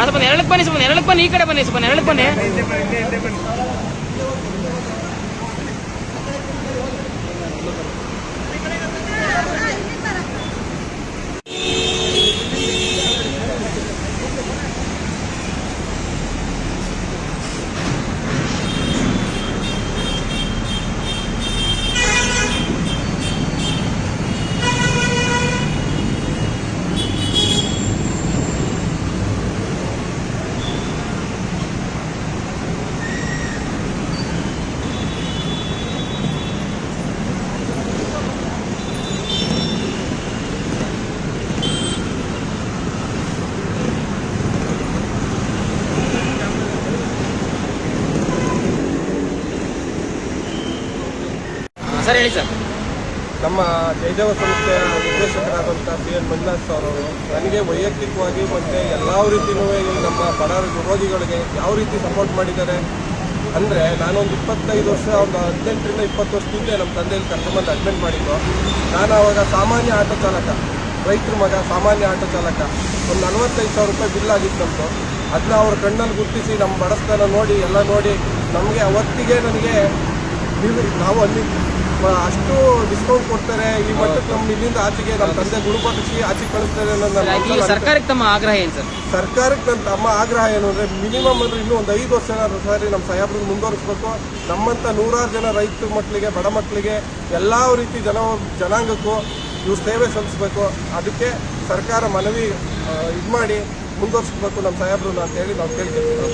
ಆ, ಬಂದು ಎರಡಕ್ಕೆ ಬನ್ನಿ ಸುಮ್ಮನೆ ಎರಡಕ್ಕೆ ಬನ್ನಿ ಈ ಕಡೆ ಬನ್ನಿ ಸುಮ್ಮನೆ ಎರಡಕ್ಕೆ ಬನ್ನಿ. ಸರ್ ಹೇಳಿ ಸರ್. ನಮ್ಮ ಜಯದೇವ ಸಂಸ್ಥೆಯ ನಿರ್ದೇಶಕರಾದಂಥ ಸಿ ಎನ್ ಮಂಜುನಾಥ್ ಸರ್ ಅವರು ನನಗೆ ವೈಯಕ್ತಿಕವಾಗಿ ಮತ್ತು ಎಲ್ಲ ರೀತಿಯೂ ನಮ್ಮ ಬಡ ರೋಗಿಗಳಿಗೆ ಯಾವ ರೀತಿ ಸಪೋರ್ಟ್ ಮಾಡಿದ್ದಾರೆ ಅಂದರೆ ನಾನೊಂದು ಇಪ್ಪತ್ತೈದು ವರ್ಷ, ಒಂದು ಹದಿನೆಂಟರಿಂದ ಇಪ್ಪತ್ತು ವರ್ಷದಿಂದ ನಮ್ಮ ತಂದೆಯಲ್ಲಿ ಕರ್ಕೊಂಬಂದು ಅಡ್ಮಿಟ್ ಮಾಡಿದ್ದು. ನಾನು ಆವಾಗ ಸಾಮಾನ್ಯ ಆಟೋ ಚಾಲಕ, ರೈತರ ಮಗ, ಸಾಮಾನ್ಯ ಆಟೋ ಚಾಲಕ. ಒಂದು ನಲವತ್ತೈದು ಸಾವಿರ ರೂಪಾಯಿ ಬಿಲ್ ಆಗಿತ್ತು ನಮ್ಮದು ಅದನ್ನ ಅವ್ರ ಕಣ್ಣಲ್ಲಿ ಗುರುತಿಸಿ ನಮ್ಮ ಬಡಸ್ತನ ನೋಡಿ, ಎಲ್ಲ ನೋಡಿ ನಮಗೆ ಅವತ್ತಿಗೆ ನನಗೆ ನೀವು ನಾವು ಅಲ್ಲಿ ಅಷ್ಟು ಡಿಸ್ಕೌಂಟ್ ಕೊಡ್ತಾರೆ. ಈ ಮಟ್ಟಕ್ಕೆ ನಮ್ಮ ಇಲ್ಲಿಂದ ಆಚೆಗೆ ನಮ್ಮ ತಂದೆ ಗುಣಪಡಿಸಿ ಆಚೆಗೆ ಕಳಿಸ್ತಾರೆ ಅನ್ನೋದು ಸರ್ಕಾರಕ್ಕೆ ತಮ್ಮ ಆಗ್ರಹ ಏನು ಸರ್? ಸರ್ಕಾರಕ್ಕೆ ನನ್ನ ತಮ್ಮ ಆಗ್ರಹ ಏನು ಅಂದರೆ ಮಿನಿಮಮ್ ಅಂದರೆ ಇನ್ನೂ ಒಂದು ಐದು ವರ್ಷ ಸಾರಿ ನಮ್ಮ ಸಾಹೇಬ್ರಿಗೆ ಮುಂದುವರಿಸ್ಬೇಕು. ನಮ್ಮಂಥ ನೂರಾರು ಜನ ರೈತ ಮಕ್ಕಳಿಗೆ ಬಡ ಮಕ್ಕಳಿಗೆ ಎಲ್ಲ ರೀತಿ ಜನ ಜನಾಂಗಕ್ಕೂ ಇವ್ರು ಸೇವೆ ಸಲ್ಲಿಸ್ಬೇಕು. ಅದಕ್ಕೆ ಸರ್ಕಾರ ಮನವಿ ಇದು ಮಾಡಿ ಮುಂದುವರಿಸ್ಬೇಕು ನಮ್ಮ ಸಾಹೇಬ್ರನ್ನ ಅಂತೇಳಿ ನಾವು ಕೇಳ್ಕೊಳ್ತೀವಿ